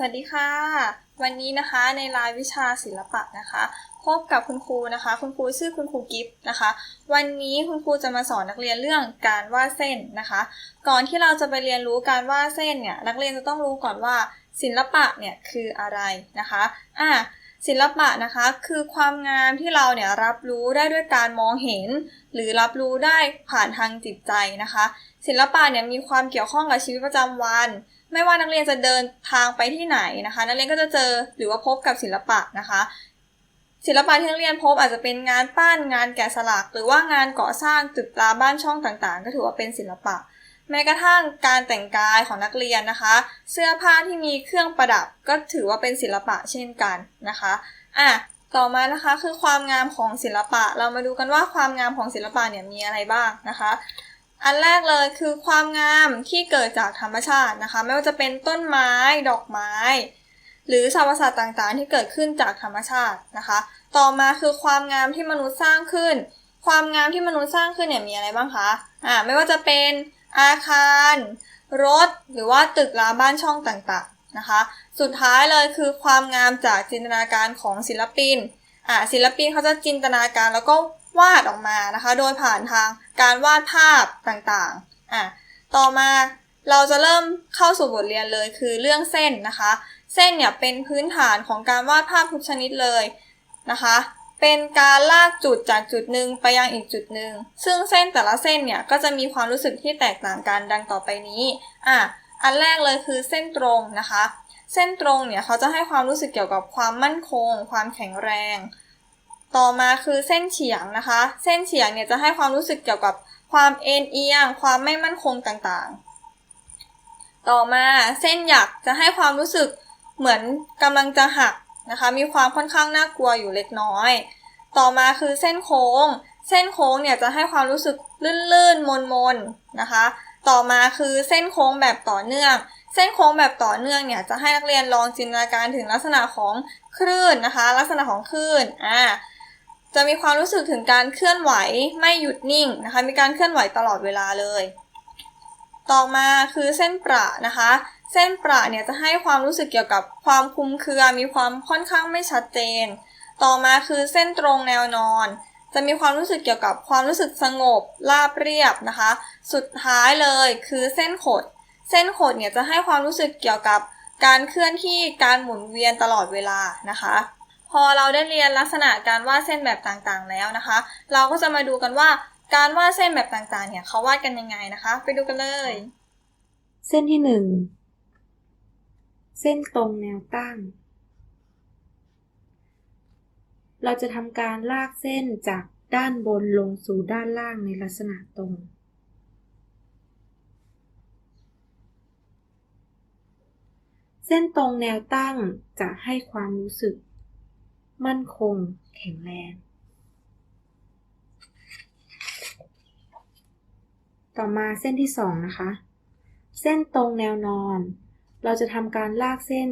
สวัสดีค่ะ วันนี้นะคะในรายวิชาศิลปะนะคะพบกับคุณครูนะคะ คุณครูชื่อคุณครูกิฟต์นะคะ วันนี้คุณครูจะมาสอนนักเรียนเรื่องการวาดเส้นนะคะ ก่อนที่เราจะไปเรียนรู้การวาดเส้นเนี่ยนักเรียนจะต้องรู้ก่อนว่า ศิลปะเนี่ยคืออะไรนะคะอะศิลปะนะคะคือความงามที่เราเนี่ยรับรู้ได้ด้วยการมองเห็น หรือรับรู้ได้ผ่านทางจิตใจนะคะ ศิลปะเนี่ยมีความเกี่ยวข้องกับชีวิตประจำวัน ไม่ว่านักเรียนจะเดินทางไปที่ไหนนะคะ นักเรียนก็จะเจอหรือว่าพบกับศิลปะนะคะ ศิลปะที่นักเรียนพบอาจจะเป็นงานปั้นงานแกะสลัก หรือว่างานก่อสร้างตึกตราบ้านช่องต่างๆ ก็ถือว่าเป็นศิลปะ แม้กระทั่งการแต่งกายของนักเรียนนะคะ เสื้อผ้าที่มีเครื่องประดับก็ถือว่าเป็นศิลปะเช่นกันนะคะอะต่อมานะคะคือความงามของศิลปะ เรามาดูกันว่าความงามของศิลปะเนี่ยมีอะไรบ้างนะคะ อันแรกเลยคือความงามที่เกิดจากธรรมชาตินะคะ ไม่ว่าจะเป็นต้นไม้ดอกไม้ หรือสรรพสัตว์ต่างๆ ที่เกิดขึ้นจากธรรมชาตินะคะ ต่อมาคือความงามที่มนุษย์สร้างขึ้น ความงามที่มนุษย์สร้างขึ้นเนี่ยมีอะไรบ้างคะอ่าไม่ว่าจะเป็นอาคาร รถ หรือว่าตึกราบ้านช่องต่างๆนะคะ สุดท้ายเลยคือความงามจากจินตนาการของศิลปินอ่าศิลปินเขาจะจินตนาการแล้วก็วาดออกมานะคะ โดยผ่านทางการวาดภาพต่างๆอ่าต่อมาเราจะเริ่มเข้าสู่บทเรียนเลยคือเรื่องเส้นนะคะ เส้นเนี่ยเป็นพื้นฐานของการวาดภาพทุกชนิดเลยนะคะ เป็นการลากจุดจากจุดหนึ่งไปยังอีกจุดหนึ่งซึ่งเส้นแต่ละเส้นเนี่ยก็จะมีความรู้สึกที่แตกต่างกันดังต่อไปนี้อะอันแรกเลยคือเส้นตรงนะคะ เส้นตรงเนี่ยเขาจะให้ความรู้สึกเกี่ยวกับความมั่นคง ความแข็งแรง ต่อมาคือเส้นเฉียงนะคะ เส้นเฉียงเนี่ยจะให้ความรู้สึกเกี่ยวกับความเอ็นเอียง ความไม่มั่นคงต่างๆ ต่อมาเส้นหยักจะให้ความรู้สึกเหมือนกำลังจะหักนะคะ มีความค่อนข้างน่ากลัวอยู่เล็กน้อย ต่อมาคือเส้นโค้ง เส้นโค้งเนี่ยจะให้ความรู้สึกลื่นๆ มนๆ นะคะ ต่อมาคือเส้นโค้งแบบต่อเนื่อง เส้นโค้งแบบต่อเนื่องเนี่ยจะให้นักเรียนลองจินตนาการถึงลักษณะของคลื่นนะคะ ลักษณะของคลื่น อ่า จะมีความรู้สึกถึงการเคลื่อนไหวไม่หยุดนิ่งนะคะ มีการเคลื่อนไหวตลอดเวลาเลย ต่อมาคือเส้นประนะคะ เส้นประเนี่ยจะให้ความรู้สึกเกี่ยวกับความคุมเครือ มีความค่อนข้างไม่ชัดเจน ต่อมาคือเส้นตรงแนวนอน จะมีความรู้สึกเกี่ยวกับความรู้สึกสงบราบเรียบนะคะ สุดท้ายเลยคือเส้นขด เส้นขดเนี่ยจะให้ความรู้สึกเกี่ยวกับการเคลื่อนที่การหมุนเวียนตลอดเวลานะคะ พอเราได้เรียนลักษณะการวาดเส้นแบบต่างๆแล้วนะคะ เราก็จะมาดูกันว่าการวาดเส้นแบบต่างๆ เนี่ยเขาวาดกันยังไงนะคะ ไปดูกันเลย เส้นที่หนึ่งเส้นตรงแนวตั้ง เราจะทำการลากเส้นจากด้านบนลงสู่ด้านล่างในลักษณะตรง เส้นตรงแนวตั้งจะให้ความรู้สึก มั่นคง แข็งแรง ต่อมาเส้นที่สองนะคะ เส้นตรงแนวนอน เราจะทำการลากเส้น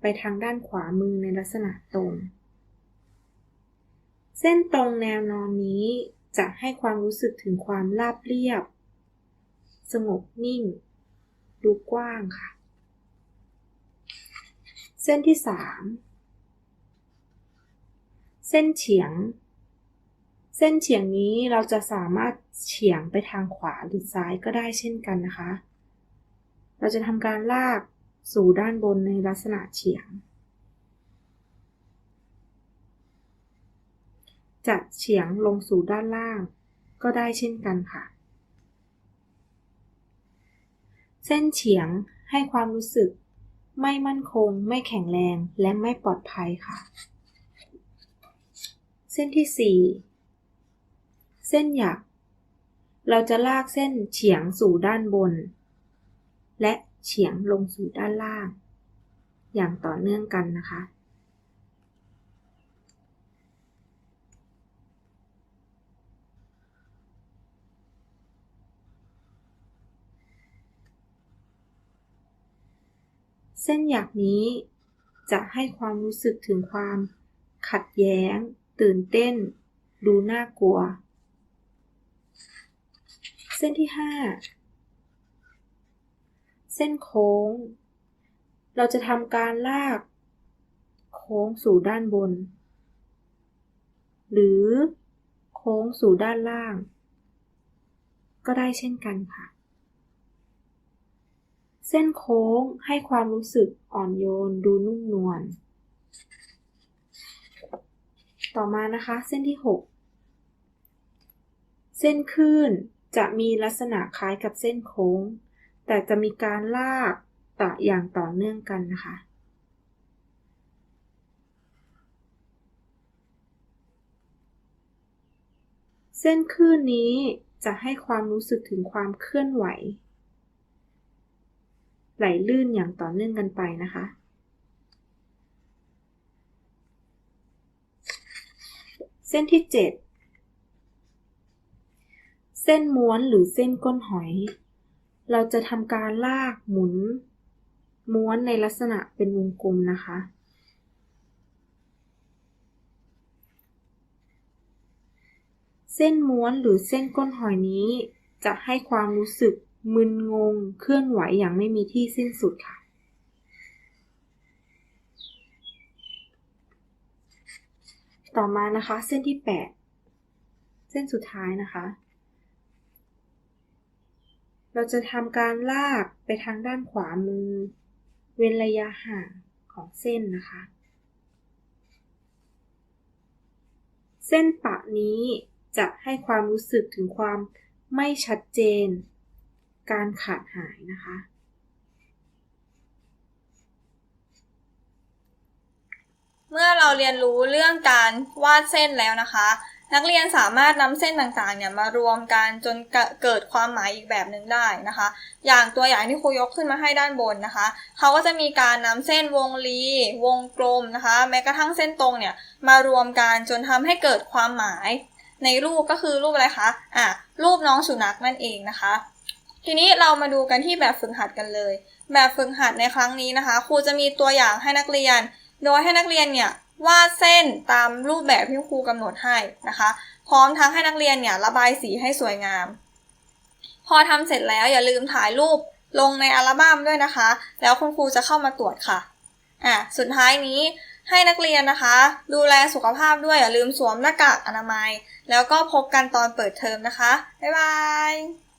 ไปทางด้านขวามือในลักษณะตรง เส้นตรงแนวนอนนี้จะให้ความรู้สึกถึงความราบเรียบ สงบนิ่ง ดูกว้างค่ะ เส้นที่สาม เส้นเฉียง เส้นเฉียงนี้เราจะสามารถเฉียงไปทางขวาหรือซ้ายก็ได้เช่นกันนะคะ เราจะทำการลากสู่ด้านบนในลักษณะเฉียง จะเฉียงลงสู่ด้านล่างก็ได้เช่นกันค่ะ เส้นเฉียงให้ความรู้สึก ไม่มั่นคง ไม่แข็งแรงและไม่ปลอดภัยค่ะ ส้นที่ 4 เส้นหยัก เราจะลากเส้นเฉียงสู่ด้านบน และเฉียงลงสู่ด้านล่าง อย่างต่อเนื่องกันนะคะ เส้นหยักนี้จะให้ความรู้สึกถึงความขัดแย้ง ตื่นเต้น ดูน่ากลัว เส้นที่ 5 เส้นโค้ง เราจะทำการลาก โค้งสู่ด้านบน หรือโค้งสู่ด้านล่าง ก็ได้เช่นกันค่ะ เส้นโค้งให้ความรู้สึกอ่อนโยนดูนุ่มนวล ต่อมานะคะเส้นที่ 6 เส้นคลื่นจะมีลักษณะคล้ายกับเส้นโค้ง แต่จะมีการลากต่ออย่างต่อเนื่องกันนะคะ เส้นคลื่นนี้จะให้ความรู้สึกถึงความเคลื่อนไหว ไหลลื่นอย่างต่อเนื่องกันไปนะคะ เส้นที่ 7 เส้นม้วนหรือเส้นก้นหอย เราจะทำการลากหมุน ม้วนในลักษณะเป็นวงกลมนะคะ เส้นม้วนหรือเส้นก้นหอยนี้ จะให้ความรู้สึกมึนงงเคลื่อนไหวอย่างไม่มีที่สิ้นสุดค่ะ ต่อมานะคะ เส้นที่ 8 เส้นสุดท้ายนะคะ เราจะทำการลากไปทางด้านขวามือ เว้นระยะห่างของเส้นนะคะ เส้นปะนี้จะให้ความรู้สึกถึงความไม่ชัดเจน การขาดหายนะคะ เราเรียนรู้เรื่องการวาดเส้นแล้วนะคะ นักเรียนสามารถนำเส้นต่างๆเนี่ยมารวมกันจนเกเกิดความหมายอีกแบบหนึ่งได้นะคะ อย่างตัวอย่างที่ครูยกขึ้นมาให้ด้านบนนะคะ เขาก็จะมีการนำเส้นวงรี วงกลมนะคะ แม้กระทั่งเส้นตรงเนี่ยมารวมกันจนทำให้เกิดความหมาย ในรูปก็คือรูปอะไรคะอะรูปน้องสุนัขนั่นเองนะคะ ทีนี้เรามาดูกันที่แบบฝึกหัดกันเลย แบบฝึกหัดในครั้งนี้นะคะ ครูจะมีตัวอย่างให้นักเรียนโดยให้นักเรียนเนี่ย วาดเส้นตามรูปแบบที่ครูกำหนดให้นะคะ พร้อมทั้งให้นักเรียนเนี่ยระบายสีให้สวยงาม พอทำเสร็จแล้วอย่าลืมถ่ายรูปลงในอัลบั้มด้วยนะคะ แล้วคุณครูจะเข้ามาตรวจค่ะอะสุดท้ายนี้ให้นักเรียนนะคะ ดูแลสุขภาพด้วยอย่าลืมสวมหน้ากากอนามัย แล้วก็พบกันตอนเปิดเทอมนะคะ บ๊ายบาย